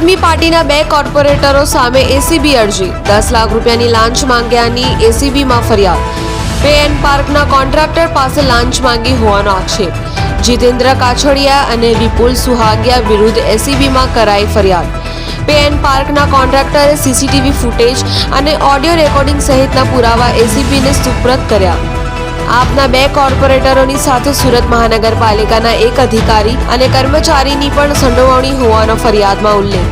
પાર્ટીના બે કોર્પોરેટરો સામે એસીબી અરજી. દસ લાખ રૂપિયાની લાંચ માંગ્યાની એસીબીમાં ફરિયાદ. એન્ડ પાર્કના કોન્ટ્રાક્ટર પાસે લાંચ માંગી હોવાનો આક્ષેપ. જીતેન્દ્ર કાછડિયા અને વિપુલ સુહાગિયા વિરુદ્ધ એસીબીમાં કરાઈ ફરિયાદ. પે એન્ડ પાર્કના કોન્ટ્રાક્ટરે સીસીટીવી ફૂટેજ અને ઓડિયો રેકોર્ડિંગ સહિતના પુરાવા એસીબીને સુપ્રત કર્યા. આપના બે કોર્પોરેટરોની સાથે સુરત મહાનગરપાલિકાના એક અધિકારી અને કર્મચારીની પણ સંડોવણી હોવાનો ફરિયાદમાં ઉલ્લેખ.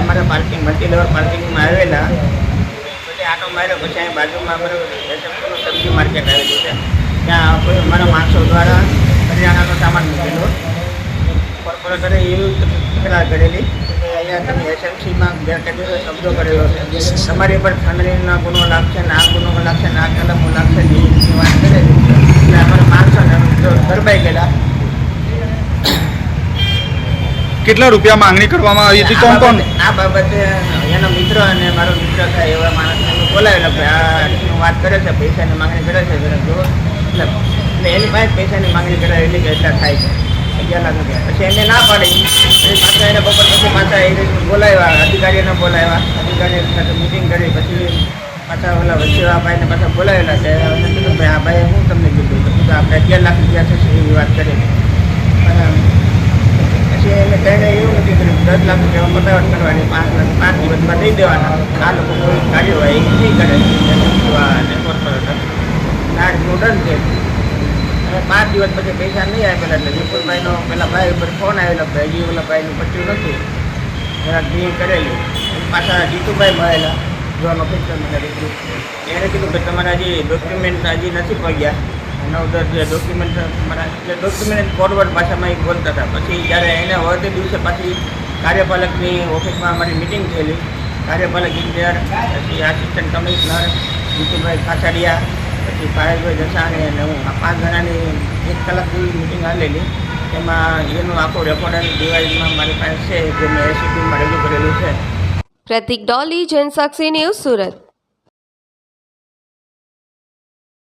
અમારે પાર્કિંગ મલ્ટી પાર્કિંગમાં આવેલા. પછી આટો માર્યો, પછી અહીં બાજુમાં અમારું સબ્જી માર્કેટ આવેલું છે. ત્યાં અમારા માણસો દ્વારા હરિયાણાનો સામાન મૂકેલો. કોર્પોરેટરે એવી કે અહીંયા તમે એસએમસીમાં ગેરકાયદેસર શબ્દો કરેલો છે. તમારી પર ખંડણીનો ગુનો લાગશે ને આ ગુનો લાગશે ને આ કલમો લાગશે ને વાત કરે એટલે અમારા માણસોને ગરબાઈ ગયેલા. કેટલા રૂપિયા માંગણી કરવામાં આવી હતી? કોણ કોણ? આ બાબતે એનો મિત્ર અને મારો મિત્ર થાય એવા માણસને બોલાવેલો કે આ વાત કરે છે પૈસાની માંગણી કરે છે જરા જો એટલે એટલે એની પાસે પૈસાની માંગણી કરાવેલી કે એટલા થાય છે. અગિયાર લાખ રૂપિયા પછી એને ના પાડી. પછી પાછા એને બપોર પછી પાછા એ બોલાવ્યા અધિકારીઓને બોલાવ્યા. અધિકારી સાથે મિટિંગ કરી પછી પાછા ઓલા વચ્ચેવા ભાઈને પાછા બોલાવેલા છે અને કીધું ભાઈ આ ભાઈએ હું તમને કીધું? તો કીધું આપણે અગિયાર લાખ રૂપિયા થશે એવી વાત કરી. અને પછી એને કહીને એવું નથી કર્યું દસ લાખ રૂપિયા પતાવટ કરવાની પાંચ લાખ પાંચ દિવસમાં દઈ દેવાના. આ લોકો કોઈ કાર્યવાહી નહીં કરે. અને કોર્પોરેટર ના મોડલ છે. પાંચ દિવસ પછી પૈસા નહીં આપેલા એટલે વિપુલભાઈનો પેલા ભાઈ ઉપર ફોન આવેલો કે હજી ઓલા ભાઈનું પચ્યું નથી. જરાક ડ્રીમ કરેલી. પાછા જીતુભાઈ મળેલા. જોન ઓફિસર એણે કીધું કે તમારા હજી ડોક્યુમેન્ટ હજી નથી પગ્યા. એના ઉધર જે ડોક્યુમેન્ટ મારા જે ડોક્યુમેન્ટ ફોરવર્ડ ભાષામાં એ બોલતા હતા. પછી જ્યારે એને વળતે દિવસે પાછી કાર્યપાલકની ઓફિસમાં અમારી મિટિંગ થયેલી. કાર્યપાલક ઇન્ચાર્જ પછી આસિસ્ટન્ટ કમિશનર જીતુભાઈ કાછડિયા પછી પાયલભાઈ જસાણી અને હું. આ પાંચ જણાની એક કલાક જેવી મિટિંગ આવેલી એમાં એનું આખું રેકોર્ડ ડિવાઇસમાં મારી પાસે છે, જે મેં એસીપીમાં રજૂ કરેલું છે. પ્રતિક ડોલી, જનસાક્ષી ન્યૂઝ સુરત.